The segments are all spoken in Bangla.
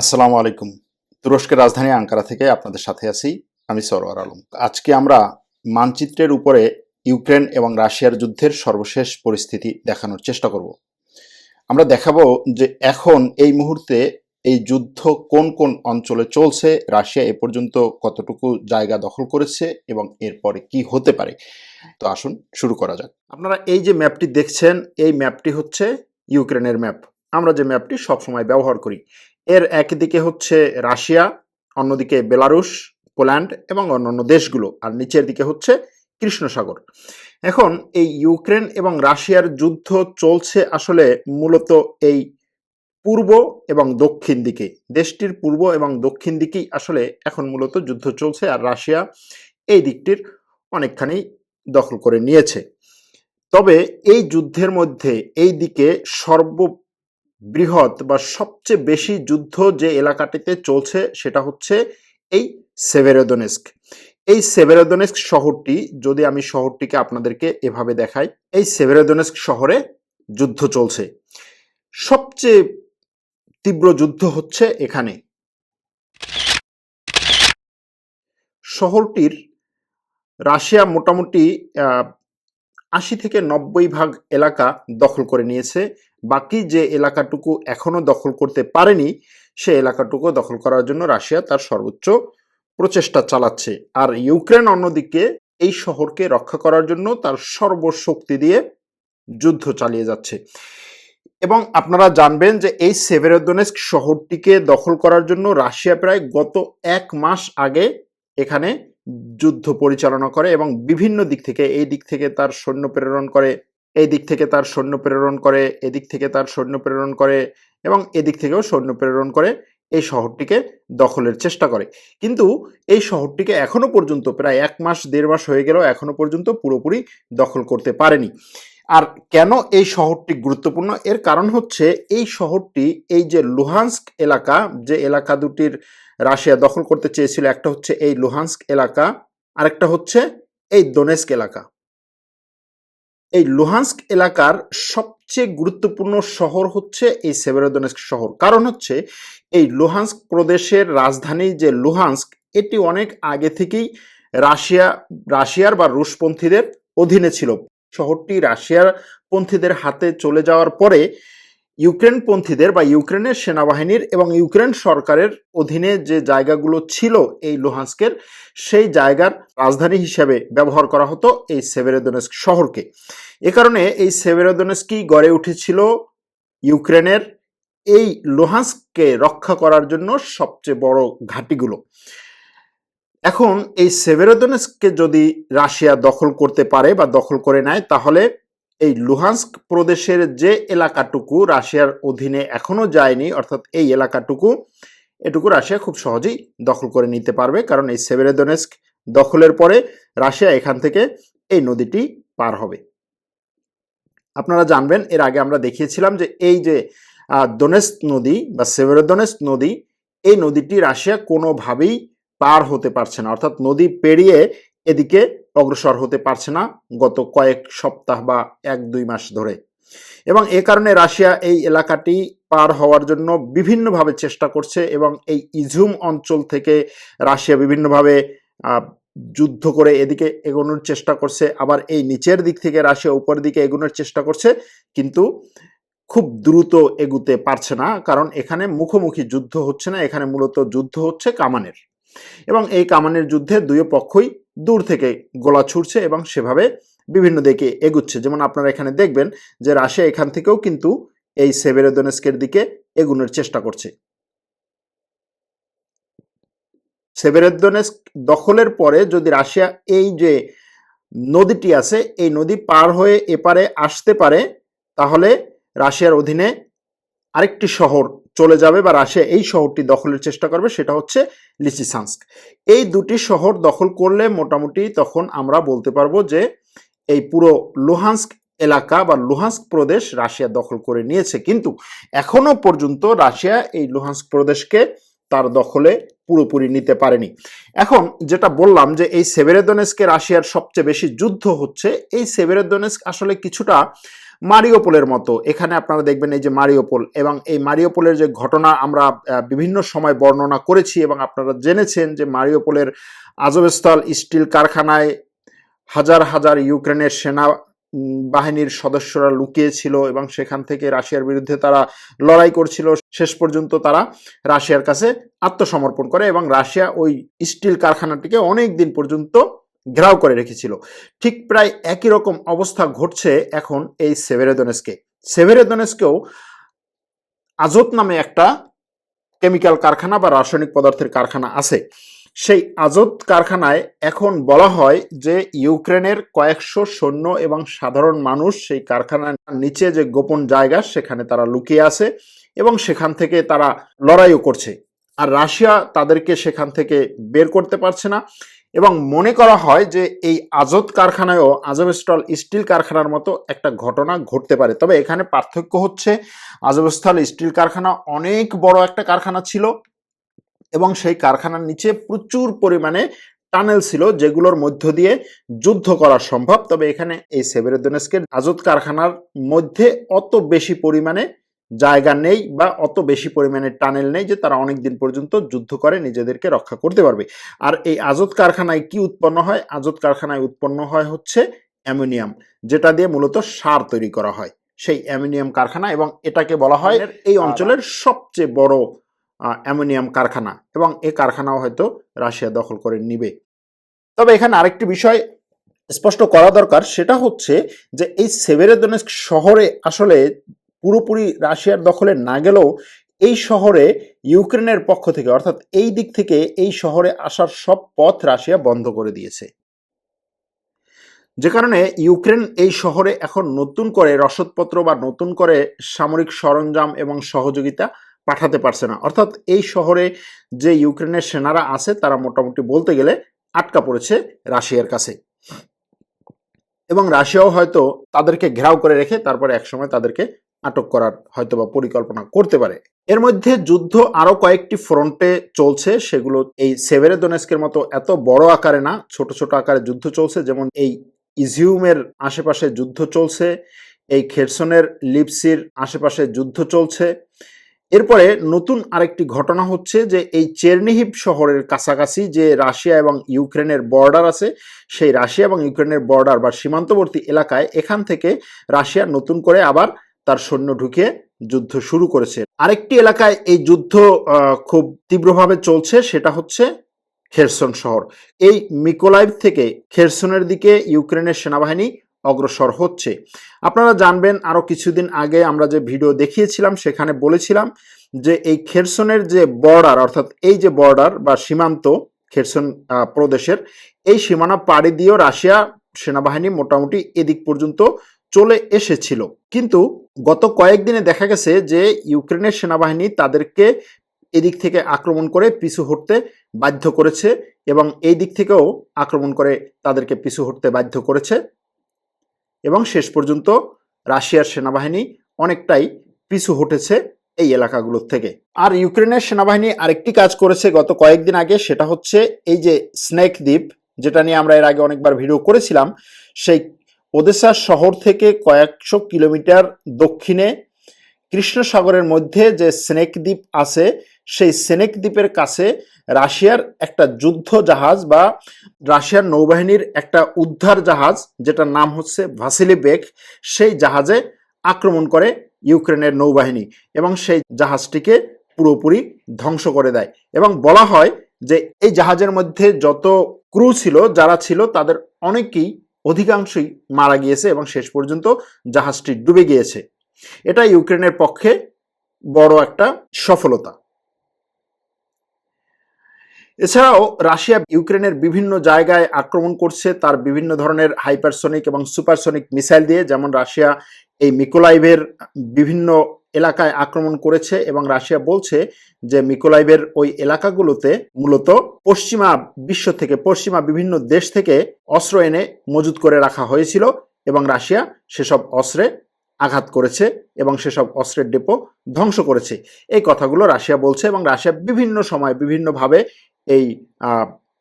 আসসালামু আলাইকুম। তুরস্কের রাজধানী আঙ্কারা থেকে আপনাদের সাথে আছি আমি সরোয়ার আলম। আজকে আমরা মানচিত্রের উপরে ইউক্রেন এবং রাশিয়ার যুদ্ধের সর্বশেষ পরিস্থিতি দেখানোর চেষ্টা করব। আমরা দেখাবো যে এখন এই মুহূর্তে এই যুদ্ধ কোন কোন অঞ্চলে চলছে, রাশিয়া এ পর্যন্ত কতটুকু জায়গা দখল করেছে এবং এরপরে কি হতে পারে। তো আসুন শুরু করা যাক। আপনারা এই যে ম্যাপটি দেখছেন, এই ম্যাপটি হচ্ছে ইউক্রেনের ম্যাপ। আমরা যে ম্যাপটি সবসময় ব্যবহার করি এর একদিকে হচ্ছে রাশিয়া, অন্যদিকে বেলারুশ, পোল্যান্ড এবং অন্যান্য দেশগুলো, আর নিচের দিকে হচ্ছে কৃষ্ণসাগর। এখন এই ইউক্রেন এবং রাশিয়ার যুদ্ধ চলছে আসলে মূলত এই পূর্ব এবং দক্ষিণ দিকে। দেশটির পূর্ব এবং দক্ষিণ দিকেই আসলে এখন মূলত যুদ্ধ চলছে, আর রাশিয়া এই দিকটির অনেকখানি দখল করে নিয়েছে। তবে এই যুদ্ধের মধ্যে এই দিকে সর্ব বৃহৎ বা সবচেয়ে বেশি যুদ্ধ যে এলাকাটিতে চলছে সেটা হচ্ছে এই সেভেরোদনেস্ক এই সেভেরোদনেস্ক শহরটি, যদি আমি শহরটিকে আপনাদেরকে এভাবে দেখাই, এই সেভেরোদনেস্ক শহরে যুদ্ধ চলছে। সবচেয়ে তীব্র যুদ্ধ হচ্ছে এখানে। শহরটির রাশিয়া মোটামুটি আশি থেকে নব্বই ভাগ এলাকা দখল করে নিয়েছে। বাকি যে এলাকাটুকু এখনও দখল করতে পারেনি, সে এলাকাটুকু দখল করার জন্য রাশিয়া তার সর্বোচ্চ প্রচেষ্টা চালাচ্ছে। আর ইউক্রেন অন্যদিকে এই শহরকে রক্ষা করার জন্য তার সর্বশক্তি দিয়ে যুদ্ধ চালিয়ে যাচ্ছে। এবং আপনারা জানবেন যে এই সেভেরোদনেস্ক শহরটিকে দখল করার জন্য রাশিয়া প্রায় গত এক মাস আগে এখানে যুদ্ধ পরিচালনা করে এবং বিভিন্ন দিক থেকে, এই দিক থেকে তার সৈন্য প্রেরণ করে এই দিক থেকে তার সৈন্য প্রেরণ করে, এদিক থেকে তার সৈন্য প্রেরণ করে এবং এদিক থেকেও সৈন্য প্রেরণ করে এই শহরটিকে দখলের চেষ্টা করে। কিন্তু এই শহরটিকে এখনও পর্যন্ত প্রায় এক মাস, দেড় মাস হয়ে গেলেও এখনও পর্যন্ত পুরোপুরি দখল করতে পারেনি। আর কেন এই শহরটি গুরুত্বপূর্ণ? এর কারণ হচ্ছে এই শহরটি, এই যে লুহান্স্ক এলাকা, যে এলাকা দুটির রাশিয়া দখল করতে চেয়েছিল, একটা হচ্ছে এই লুহান্স্ক এলাকা, আরেকটা হচ্ছে এই দোনেস্ক এলাকা। এই লুহান্স্ক এলাকার সবচেয়ে গুরুত্বপূর্ণ শহর হচ্ছে এই সেভেরোদনেস্ক শহর। কারণ হচ্ছে এই লুহান্স্ক প্রদেশের রাজধানী যে লুহান্স্ক, এটি অনেক আগে থেকেই রাশিয়া, রাশিয়ার বা রুশপন্থীদের অধীনে ছিল। শহরটি রাশিয়ার পন্থীদের হাতে চলে যাওয়ার পরে ইউক্রেন পন্থীদের বা ইউক্রেনের সেনাবাহিনীর এবং ইউক্রেন সরকারের অধীনে যে জায়গাগুলো ছিল এই লুহান্স্কের, সেই জায়গার রাজধানী হিসেবে ব্যবহার করা হতো এই সেভেরোদনেস্ক শহরকে। এ কারণে এই সেভেরোদনেস্কই গড়ে উঠেছিল ইউক্রেনের এই লোহান্সকে রক্ষা করার জন্য সবচেয়ে বড় ঘাঁটিগুলো। এখন এই সেভেরোদনেস্ককে যদি রাশিয়া দখল করতে পারে বা দখল করে নেয়, তাহলে এই লুহান্স্ক প্রদেশের যে এলাকাটুকু রাশিয়ার অধীনে এখনও যায়নি, অর্থাৎ এই এলাকাটুকু, এটুকু রাশিয়া খুব সহজেই দখল করে নিতে পারবে, কারণ এই সেভেরোদনেস্ক দখলের পরে রাশিয়া এখান থেকে এই নদীটি পার হবে। আপনারা জানবেন, এর আগে আমরা দেখিয়েছিলাম যে এই যে দোনেস্ক নদী বা সেভেরোদনেস্ক নদী, এই নদীটি রাশিয়া কোনোভাবেই পার হতে পারছে না, অর্থাৎ নদী পেরিয়ে এদিকে অগ্রসর হতে পারছে না গত কয়েক সপ্তাহ বা এক, দুই মাস ধরে। এবং এ কারণে রাশিয়া এই এলাকাটি পার হওয়ার জন্য বিভিন্নভাবে চেষ্টা করছে এবং এই ইজুম অঞ্চল থেকে রাশিয়া বিভিন্নভাবে যুদ্ধ করে এদিকে এগোনোর চেষ্টা করছে। আবার এই নিচের দিক থেকে রাশিয়া উপরের দিকে এগোনোর চেষ্টা করছে, কিন্তু খুব দ্রুত এগুতে পারছে না, কারণ এখানে মুখোমুখি যুদ্ধ হচ্ছে না। এখানে মূলত যুদ্ধ হচ্ছে কামানের। এবং এই কামানের যুদ্ধে দুই পক্ষই দূর থেকে গোলা ছুটছে এবং সেভাবে বিভিন্ন দিকে এগুচ্ছে। যেমন আপনারা এখানে দেখবেন যে রাশিয়া এখান থেকেও কিন্তু এই সেভেরোদনেস্কের দিকে এগুনোর চেষ্টা করছে। সেভেরোদনেস্ক দখলের পরে যদি রাশিয়া এই যে নদীটি আছে, এই নদী পার হয়ে এপারে আসতে পারে, তাহলে রাশিয়ার অধীনে আরেকটি শহর চলে যাবে বা রাশিয়া এই শহরটি দখলের চেষ্টা করবে, সেটা হচ্ছে লিসিসান্স্ক। এই দুটি শহর দখল করলে মোটামুটি তখন আমরা বলতে পারব যে এই পুরো লুহান্স্ক এলাকা বা লুহান্স্ক প্রদেশ রাশিয়া দখল করে নিয়েছে। কিন্তু এখনও পর্যন্ত রাশিয়া এই লুহান্স্ক প্রদেশকে তার দখলে পুরোপুরি নিতে পারেনি। এখন যেটা বললাম যে এই সেভেরেদনেস্কে রাশিয়ার সবচেয়ে বেশি যুদ্ধ হচ্ছে, এই সেভেরেদনেস্ক আসলে কিছুটা মারিওপোলের মতো। এখানে আপনারা দেখবেন এই যে মারিওপোল এবং এই মারিওপোলের যে ঘটনা আমরা বিভিন্ন সময় বর্ণনা করেছি এবং আপনারা জেনেছেন যে মারিওপোলের আজবস্থল স্টিল কারখানায় হাজার হাজার ইউক্রেনের সেনা বাহিনীর সদস্যরা লুকিয়েছিল এবং সেখান থেকে রাশিয়ার বিরুদ্ধে তারা লড়াই করছিল। শেষ পর্যন্ত তারা রাশিয়ার কাছে আত্মসমর্পণ করে এবং রাশিয়া ওই স্টিল কারখানাটিকে অনেক দিন পর্যন্ত ঘেরাও করে রেখেছিল। ঠিক প্রায় একই রকম অবস্থা ঘটছে এখন এই সেভেরেদনেসকে। সেভেরেদনেসকেও আজত নামে একটা কেমিক্যাল কারখানা বা রাসায়নিক পদার্থের কারখানা আছে। সেই আজত কারখানায় এখন বলা হয় যে ইউক্রেনের কয়েকশো সৈন্য এবং সাধারণ মানুষ সেই কারখানার নিচে যে গোপন জায়গা, সেখানে তারা লুকিয়ে আছে এবং সেখান থেকে তারা লড়াইও করছে। আর রাশিয়া তাদেরকে সেখান থেকে বের করতে পারছে না। এবং মনে করা হয় যে এই আজত কারখানায়ও আজবেস্টল স্টিল কারখানার মতো একটা ঘটনা ঘটতে পারে। তবে এখানে পার্থক্য হচ্ছে আজবেস্টল স্টিল কারখানা অনেক বড় একটা কারখানা ছিল এবং সেই কারখানার নিচে প্রচুর পরিমাণে টানেল ছিল যেগুলোর মধ্য দিয়ে যুদ্ধ করা সম্ভব। তবে এখানে এই সেভেরোদনেস্কের আজত কারখানার মধ্যে অত বেশি পরিমাণে জায়গা নেই বা অত বেশি পরিমাণে টানেল নেই যে তারা অনেক দিন পর্যন্ত যুদ্ধ করে নিজেদেরকে রক্ষা করতে পারবে। আর এই আজত কারখানায় কি উৎপন্ন হয়? আজত কারখানায় উৎপন্ন হয় হচ্ছে অ্যামোনিয়াম যেটা দিয়ে মূলত সার তৈরি করা হয়। সেই অ্যামোনিয়াম কারখানা এবং এটাকে বলা হয় এই অঞ্চলের সবচেয়ে বড় অ্যামোনিয়াম কারখানা এবং এ কারখানাও হয়তো রাশিয়া দখল করে নিবে। তবে এখানে আরেকটি বিষয় স্পষ্ট করা দরকার সেটা হচ্ছে যে এই সেভেরেদনেস্ক শহরে আসলে পুরোপুরি রাশিয়ার দখলে না গেলেও এই শহরে ইউক্রেনের পক্ষ থেকে, অর্থাৎ এই দিক থেকে এই শহরে আসার সব পথ রাশিয়া বন্ধ করে দিয়েছে। যে কারণে ইউক্রেন এই শহরে এখন নতুন করে রসদপত্র বা নতুন করে সামরিক সরঞ্জাম এবং সহযোগিতা পাঠাতে পারছে না। অর্থাৎ এই শহরে যে ইউক্রেনের সেনারা আছে, তারা মোটামুটি বলতে গেলে আটকা পড়েছে রাশিয়ার কাছে। এবং রাশিয়াও হয়তো তাদেরকে ঘেরাও করে রেখে তারপরে একসময় তাদেরকে আটক করার হয়তো বা পরিকল্পনা করতে পারে। এর মধ্যে যুদ্ধ আরও কয়েকটি ফ্রন্টে চলছে, সেগুলো এই সেভেরেদোনেস্কের মতো এত বড় আকারে না, ছোট ছোট আকারে যুদ্ধ চলছে, যেমন এই ইজিউমের আশেপাশে যুদ্ধ চলছে, এই খেরসনের লিপসির আশেপাশে যুদ্ধ চলছে। এরপরে নতুন আরেকটি ঘটনা হচ্ছে যে এই চেরনিহিপ শহরের কাছাকাছি যে রাশিয়া এবং ইউক্রেনের বর্ডার আছে, সেই রাশিয়া এবং ইউক্রেনের বর্ডার বা সীমান্তবর্তী এলাকায় এখান থেকে রাশিয়া নতুন করে আবার তার সৈন্য ঢুকে যুদ্ধ শুরু করেছে। আরেকটি এলাকায় এই যুদ্ধ খুব তীব্রভাবে চলছে, সেটা হচ্ছে খেরসন শহর। এই মিকোলাইভ থেকে খেরসনের দিকে ইউক্রেনের সেনাবাহিনী অগ্রসর হচ্ছে। আপনারা জানবেন আরও কিছুদিন আগে আমরা যে ভিডিও দেখিয়েছিলাম, সেখানে বলেছিলাম যে এই খেরসনের যে বর্ডার, অর্থাৎ এই যে বর্ডার বা সীমান্ত খেরসন প্রদেশের, এই সীমানা পাড়ি দিয়েও রাশিয়া সেনাবাহিনী মোটামুটি এদিক পর্যন্ত চলে এসেছিল। কিন্তু গত কয়েকদিনে দেখা গেছে যে, ইউক্রেনের সেনাবাহিনী তাদেরকে এদিক থেকে আক্রমণ করে পিছু হটতে বাধ্য করেছে এবং এই দিক থেকেও আক্রমণ করে তাদেরকে পিছু হটতে বাধ্য করেছে। এবং শেষ পর্যন্ত রাশিয়ার সেনাবাহিনী অনেকটাই পিছু হটেছে এই এলাকাগুলোর থেকে। আর ইউক্রেনের সেনাবাহিনী আরেকটি কাজ করেছে গত কয়েকদিন আগে, সেটা হচ্ছে এই যে স্নেক দ্বীপ, যেটা নিয়ে আমরা এর আগে অনেকবার ভিডিও করেছিলাম, সেই ওদেসা শহর থেকে কয়েকশো কিলোমিটার দক্ষিণে কৃষ্ণ সাগরের মধ্যে যে স্নেক দ্বীপ আছে, সেই স্নেক দ্বীপের কাছে রাশিয়ার একটা যুদ্ধ জাহাজ বা রাশিয়ার নৌবাহিনীর একটা উদ্ধার জাহাজ যেটার নাম হচ্ছে ভাসিলি বেক সেই জাহাজে আক্রমণ করে ইউক্রেনের নৌবাহিনী এবং সেই জাহাজটিকে পুরোপুরি ধ্বংস করে দেয়। এবং বলা হয় যে এই জাহাজের মধ্যে যত ক্রু ছিল, যারা ছিল, তাদের অনেকেই অধিকাংশই মারা গিয়েছে এবং শেষ পর্যন্ত জাহাজটি ডুবে গিয়েছে। এটা ইউক্রেনের পক্ষে বড় একটা সফলতা। এছাড়াও রাশিয়া ইউক্রেনের বিভিন্ন জায়গায় আক্রমণ করছে, তার বিভিন্ন ধরনের হাইপারসনিক এবং সুপারসনিক মিসাইল দিয়ে, যেমন রাশিয়া এই মিকোলাইভের বিভিন্ন এলাকায় আক্রমণ করেছে এবং রাশিয়া বলছে যে মিকোলাইভের ওই এলাকাগুলোতে মূলত পশ্চিমা বিশ্ব থেকে, পশ্চিমা বিভিন্ন দেশ থেকে অস্ত্র এনে মজুত করে রাখা হয়েছিল এবং রাশিয়া সেসব অস্ত্রে আঘাত করেছে এবং সেসব অস্ত্রের ডেপো ধ্বংস করেছে। এই কথাগুলো রাশিয়া বলছে এবং রাশিয়া বিভিন্ন সময় বিভিন্নভাবে এই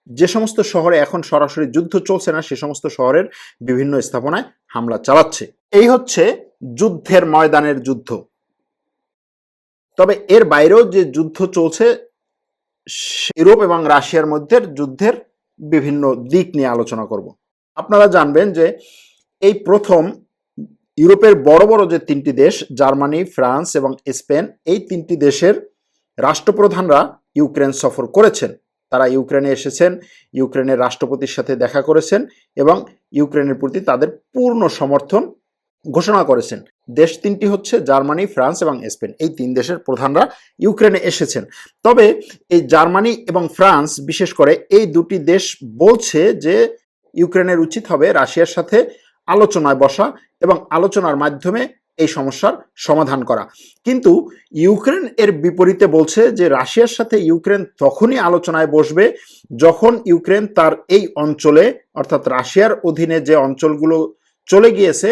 যে সমস্ত শহরে এখন সরাসরি যুদ্ধ চলছে না, সে সমস্ত শহরের বিভিন্ন স্থাপনায় হামলা চালাচ্ছে। এই হচ্ছে যুদ্ধের ময়দানের যুদ্ধ। তবে এর বাইরেও যে যুদ্ধ চলছে, ইউরোপ এবং রাশিয়ার মধ্যে যুদ্ধের বিভিন্ন দিক নিয়ে আলোচনা করব। আপনারা জানবেন যে এই প্রথম ইউরোপের বড় বড় যে তিনটি দেশ, জার্মানি, ফ্রান্স এবং স্পেন, এই তিনটি দেশের রাষ্ট্রপ্রধানরা ইউক্রেন সফর করেছেন। তারা ইউক্রেনে এসেছেন, ইউক্রেনের রাষ্ট্রপতির সাথে দেখা করেছেন এবং ইউক্রেনের প্রতি তাদের পূর্ণ সমর্থন ঘোষণা করেছেন। দেশ তিনটি হচ্ছে জার্মানি, ফ্রান্স এবং স্পেন। এই তিন দেশের প্রধানরা ইউক্রেনে এসেছেন। তবে এই জার্মানি এবং ফ্রান্স, বিশেষ করে এই দুটি দেশ বলছে যে ইউক্রেনের উচিত হবে রাশিয়ার সাথে আলোচনায় বসা এবং আলোচনার মাধ্যমে এই সমস্যার সমাধান করা। কিন্তু ইউক্রেন এর বিপরীতে বলছে যে রাশিয়ার সাথে ইউক্রেন তখনই আলোচনায় বসবে যখন ইউক্রেন তার এই অঞ্চলে, অর্থাৎ রাশিয়ার অধীনে যে অঞ্চলগুলো চলে গিয়েছে,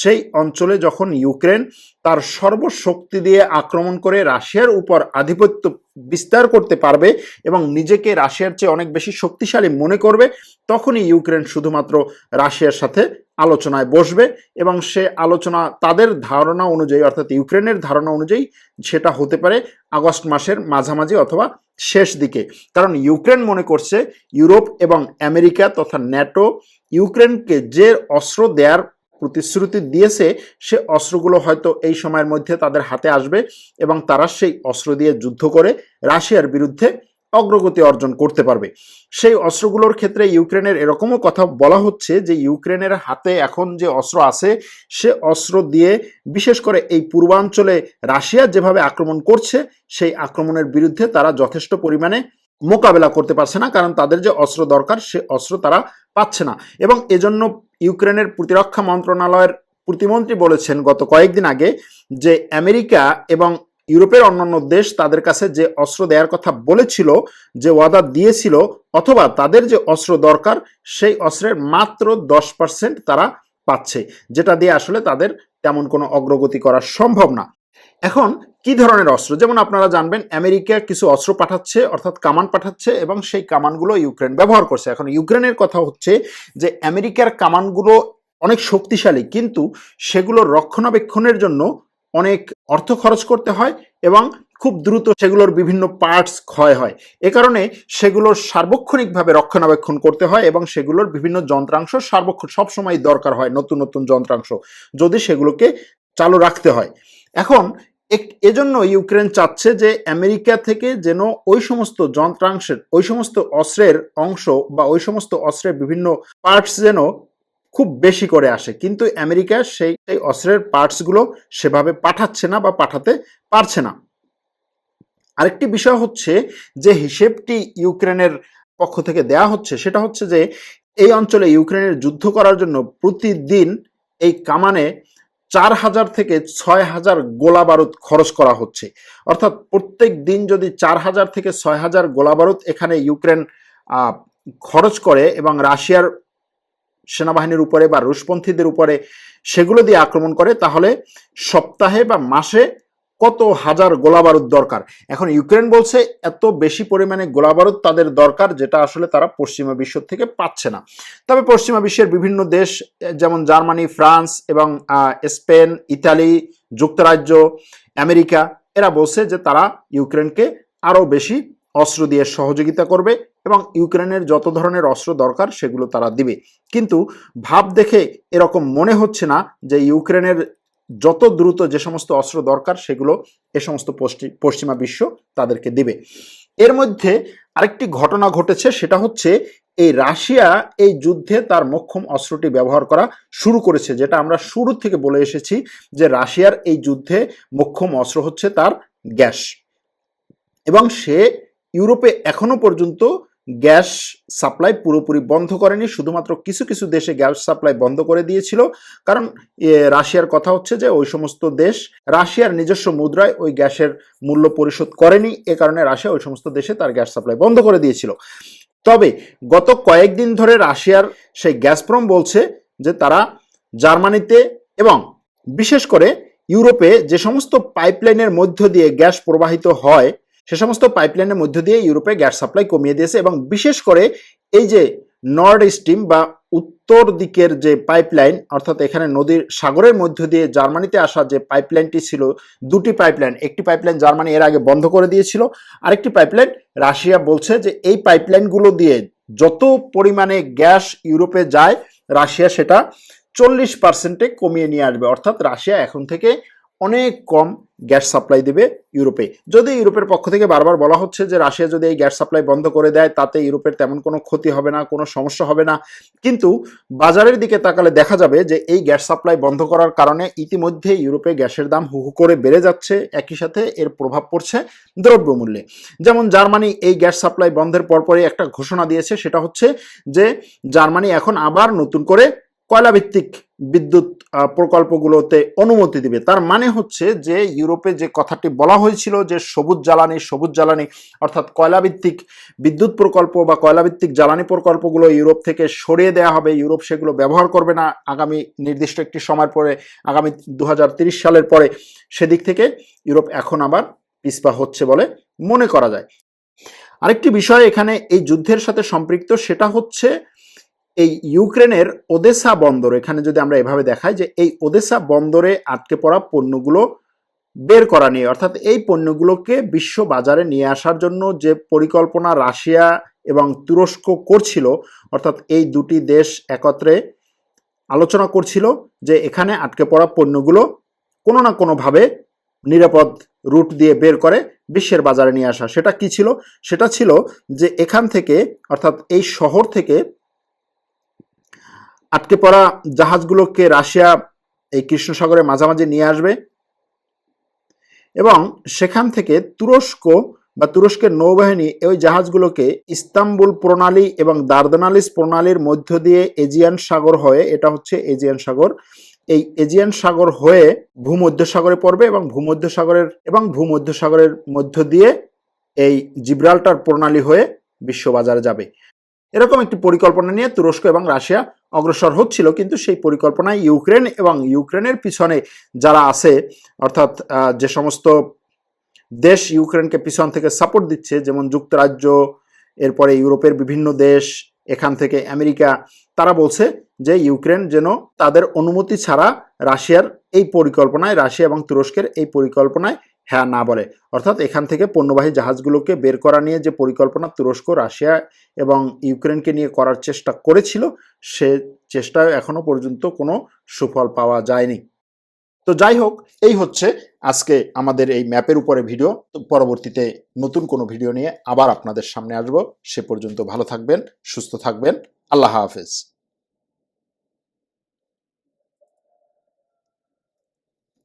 সেই অঞ্চলে যখন ইউক্রেন তার সর্বশক্তি দিয়ে আক্রমণ করে রাশিয়ার উপর আধিপত্য বিস্তার করতে পারবে এবং নিজেকে রাশিয়ার চেয়ে অনেক বেশি শক্তিশালী মনে করবে, তখনই ইউক্রেন শুধুমাত্র রাশিয়ার সাথে আলোচনায় বসবে এবং সে আলোচনা তাদের ধারণা অনুযায়ী, অর্থাৎ ইউক্রেনের ধারণা অনুযায়ী সেটা হতে পারে আগস্ট মাসের মাঝামাঝি অথবা শেষ দিকে। কারণ ইউক্রেন মনে করছে, ইউরোপ এবং আমেরিকা তথা ন্যাটো ইউক্রেনকে যে অস্ত্র দেওয়ার প্রতিশ্রুতি দিয়েছে, সে অস্ত্রগুলো হয়তো এই সময়ের মধ্যে তাদের হাতে আসবে এবং তারা সেই অস্ত্র দিয়ে যুদ্ধ করে রাশিয়ার বিরুদ্ধে অগ্রগতি অর্জন করতে পারবে। সেই অস্ত্রগুলোর ক্ষেত্রে ইউক্রেনের এরকমও কথা বলা হচ্ছে যে, ইউক্রেনের হাতে এখন যে অস্ত্র আছে, সে অস্ত্র দিয়ে বিশেষ করে এই পূর্বাঞ্চলে রাশিয়া যেভাবে আক্রমণ করছে, সেই আক্রমণের বিরুদ্ধে তারা যথেষ্ট পরিমাণে মোকাবেলা করতে পারছে না, কারণ তাদের যে অস্ত্র দরকার, সে অস্ত্র তারা পাচ্ছে না। এবং এজন্য ইউক্রেনের প্রতিরক্ষা মন্ত্রণালয়ের প্রতিমন্ত্রী বলেছেন গত কয়েকদিন আগে যে আমেরিকা এবং ইউরোপের অন্যান্য দেশ তাদের কাছে যে অস্ত্র দেওয়ার কথা বলেছিল, যে ওয়াদা দিয়েছিল, অথবা তাদের যে অস্ত্র দরকার, সেই অস্ত্রের মাত্র দশ পার্সেন্ট তারা পাচ্ছে, যেটা দিয়ে আসলে তাদের তেমন কোনো অগ্রগতি করা সম্ভব না। এখন কি ধরনের অস্ত্র? যেমন আপনারা জানবেন, আমেরিকা কিছু অস্ত্র পাঠাচ্ছে, অর্থাৎ কামান পাঠাচ্ছে এবং সেই কামানগুলো ইউক্রেন ব্যবহার করছে। এখন ইউক্রেনের কথা হচ্ছে যে, আমেরিকার কামানগুলো অনেক শক্তিশালী, কিন্তু সেগুলো রক্ষণাবেক্ষণের জন্য অনেক অর্থ খরচ করতে হয় এবং খুব দ্রুত সেগুলোর বিভিন্ন পার্টস ক্ষয় হয়। এ কারণে সেগুলোর সার্বক্ষণিকভাবে রক্ষণাবেক্ষণ করতে হয় এবং সেগুলোর বিভিন্ন যন্ত্রাংশ সার্বক্ষণ, সবসময় দরকার হয় নতুন নতুন যন্ত্রাংশ, যদি সেগুলোকে চালু রাখতে হয়। এখন এজন্য ইউক্রেন চাচ্ছে যে আমেরিকা থেকে যেন ওই সমস্ত যন্ত্রাংশের, ওই সমস্ত অস্ত্রের অংশ বা ওই সমস্ত অস্ত্রের বিভিন্ন পার্টস যেন খুব বেশি করে আসে। কিন্তু আমেরিকা সেই সেই অস্ত্রের পার্টসগুলো সেভাবে পাঠাচ্ছে না বা পাঠাতে পারছে না। আরেকটি বিষয় হচ্ছে যে হিসেবটি ইউক্রেনের পক্ষ থেকে দেয়া হচ্ছে, সেটা হচ্ছে যে এই অঞ্চলে ইউক্রেনের যুদ্ধ করার জন্য প্রতিদিন এই কামানে চার হাজার থেকে ছয় হাজার গোলা বারুদ খরচ করা হচ্ছে। অর্থাৎ প্রত্যেক দিন যদি চার হাজার থেকে ছয় হাজার গোলা বারুদ এখানে ইউক্রেন খরচ করে এবং রাশিয়ার সেনাবাহিনীর উপরে বা রুশপন্থীদের উপরে সেগুলো দিয়ে আক্রমণ করে, তাহলে সপ্তাহে বা মাসে কত হাজার গোলাবারুদ দরকার? এখন ইউক্রেন বলছে এত বেশি পরিমাণে গোলাবারুদ তাদের দরকার যেটা আসলে তারা পশ্চিমা বিশ্ব থেকে পাচ্ছে না। তবে পশ্চিমা বিশ্বের বিভিন্ন দেশ, যেমন জার্মানি, ফ্রান্স এবং স্পেন, ইতালি, যুক্তরাজ্য, আমেরিকা, এরা বলছে যে তারা ইউক্রেনকে আরও বেশি অস্ত্র দিয়ে সহযোগিতা করবে এবং ইউক্রেনের যত ধরনের অস্ত্র দরকার সেগুলো তারা দিবে। কিন্তু ভাব দেখে এরকম মনে হচ্ছে না যে ইউক্রেনের যত দ্রুত যে সমস্ত অস্ত্র দরকার, সেগুলো এ সমস্ত পশ্চিমা বিশ্ব তাদেরকে দিবে। এর মধ্যে আরেকটি ঘটনা ঘটেছে, সেটা হচ্ছে এই রাশিয়া এই যুদ্ধে তার মক্ষম অস্ত্রটি ব্যবহার করা শুরু করেছে, যেটা আমরা শুরু থেকে বলে এসেছি যে রাশিয়ার এই যুদ্ধে মক্ষম অস্ত্র হচ্ছে তার গ্যাস। এবং সে ইউরোপে এখনও পর্যন্ত গ্যাস সাপ্লাই পুরোপুরি বন্ধ করেনি, শুধুমাত্র কিছু কিছু দেশে গ্যাস সাপ্লাই বন্ধ করে দিয়েছিল। কারণ রাশিয়ার কথা হচ্ছে যে, ওই সমস্ত দেশ রাশিয়ার নিজস্ব মুদ্রায় ওই গ্যাসের মূল্য পরিশোধ করেনি, এ কারণে রাশিয়া ওই সমস্ত দেশে তার গ্যাস সাপ্লাই বন্ধ করে দিয়েছিল। তবে, গত কয়েকদিন ধরে রাশিয়ার সেই গ্যাসপ্রম বলছে যে, তারা জার্মানিতে এবং বিশেষ করে ইউরোপে যে সমস্ত পাইপলাইনের মধ্য দিয়ে গ্যাস প্রবাহিত হয় সে সমস্ত পাইপলাইনের মধ্য দিয়ে ইউরোপে গ্যাস সাপ্লাই কমিয়ে দিয়েছে এবং বিশেষ করে এই যে নর্থ স্ট্রিম বা উত্তর দিকের যে পাইপলাইন অর্থাৎ এখানে নদীর সাগরের মধ্য দিয়ে জার্মানিতে আসা যে পাইপলাইনটি ছিল, দুটি পাইপলাইন একটি পাইপলাইন জার্মানি এর আগে বন্ধ করে দিয়েছিল, আরেকটি পাইপলাইন রাশিয়া বলছে যে এই পাইপলাইনগুলো দিয়ে যত পরিমাণে গ্যাস ইউরোপে যায়, রাশিয়া সেটা চল্লিশ পার্সেন্টে কমিয়ে নিয়ে আসবে। অর্থাৎ রাশিয়া এখন থেকে অনেক কম গ্যাস সাপ্লাই দেবে ইউরোপে। যদি ইউরোপের পক্ষ থেকে বারবার বলা হচ্ছে যে রাশিয়া যদি এই গ্যাস সাপ্লাই বন্ধ করে দেয়, তাতে ইউরোপের তেমন কোনো ক্ষতি হবে না, কোনো সমস্যা হবে না। কিন্তু বাজারের দিকে তাকালে দেখা যাবে যে এই গ্যাস সাপ্লাই বন্ধ করার কারণে ইতিমধ্যে ইউরোপে গ্যাসের দাম হু হু করে বেড়ে যাচ্ছে, একই সাথে এর প্রভাব পড়ছে দ্রব্যমূল্যে। যেমন জার্মানি এই গ্যাস সাপ্লাই বন্ধের পরপরই একটা ঘোষণা দিয়েছে, সেটা হচ্ছে যে জার্মানি এখন আবার নতুন করে কয়লাভিত্তিক বিদ্যুৎ প্রকল্পগুলোতে অনুমতি দিবে। তার মানে হচ্ছে যে ইউরোপে যে কথাটি বলা হয়েছিল যে সবুজ জ্বালানি সবুজ জ্বালানি অর্থাৎ কয়লাভিত্তিক বিদ্যুৎ প্রকল্প বা কয়লাভিত্তিক জ্বালানি প্রকল্পগুলো ইউরোপ থেকে সরিয়ে দেওয়া হবে, ইউরোপ সেগুলো ব্যবহার করবে না আগামী নির্দিষ্ট একটি সময় পরে, আগামী দু সালের পরে। সেদিক থেকে ইউরোপ এখন আবার পিছপা হচ্ছে বলে মনে করা যায়। আরেকটি বিষয় এখানে এই যুদ্ধের সাথে সম্পৃক্ত, সেটা হচ্ছে এই ইউক্রেনের ওদেসা বন্দর, এখানে যদি আমরা এভাবে দেখাই যে এই ওদেসা বন্দরে আটকে পড়া পণ্যগুলো বের করা নিয়ে, অর্থাৎ এই পণ্যগুলোকে বিশ্ব বাজারে নিয়ে আসার জন্য যে পরিকল্পনা রাশিয়া এবং তুরস্ক করছিল, অর্থাৎ এই দুটি দেশ একত্রে আলোচনা করছিল যে এখানে আটকে পড়া পণ্যগুলো কোনো না কোনোভাবে নিরাপদ রুট দিয়ে বের করে বিশ্বের বাজারে নিয়ে আসা। সেটা কি ছিল? সেটা ছিল যে এখান থেকে, অর্থাৎ এই শহর থেকে আটকে পড়া জাহাজগুলোকে রাশিয়া এই কৃষ্ণ সাগরের মাঝামাঝি নিয়ে আসবে এবং সেখান থেকে তুরস্ক বা তুরস্কের নৌবাহিনী ওই জাহাজগুলোকে ইস্তাম্বুল প্রণালী এবং দার্দানালিস প্রণালীর মধ্য দিয়ে এজিয়ান সাগর হয়ে, এটা হচ্ছে এজিয়ান সাগর, এই এজিয়ান সাগর হয়ে ভূমধ্য সাগরে পড়বে এবং ভূমধ্য সাগরের এবং ভূমধ্য সাগরের মধ্য দিয়ে এই জিব্রাল্টার প্রণালী হয়ে বিশ্ববাজারে যাবে। এরকম একটি পরিকল্পনা নিয়ে তুরস্ক এবং রাশিয়া অগ্রসর হচ্ছিল, কিন্তু সেই পরিকল্পনায় ইউক্রেন এবং ইউক্রেনের পিছনে যারা আছে, অর্থাৎ যে সমস্ত দেশ ইউক্রেনকে পিছন থেকে সাপোর্ট দিচ্ছে, যেমন যুক্তরাজ্য, এরপরে ইউরোপের বিভিন্ন দেশ, এখান থেকে আমেরিকা, তারা বলছে যে ইউক্রেন যেন তাদের অনুমতি ছাড়া রাশিয়ার এই পরিকল্পনায়, রাশিয়া এবং তুরস্কের এই পরিকল্পনায় হ্যাঁ না বলে। অর্থাৎ এখান থেকে পণ্যবাহী জাহাজগুলোকে বের করা নিয়ে যে পরিকল্পনা তুরস্ক, রাশিয়া এবং ইউক্রেনকে নিয়ে করার চেষ্টা করেছিল, সে চেষ্টায় এখনও পর্যন্ত কোনো সুফল পাওয়া যায়নি। তো যাই হোক, এই হচ্ছে আজকে আমাদের এই ম্যাপের উপরে ভিডিও। পরবর্তীতে নতুন কোনো ভিডিও নিয়ে আবার আপনাদের সামনে আসব। সে পর্যন্ত ভালো থাকবেন, সুস্থ থাকবেন। আল্লাহ হাফেজ।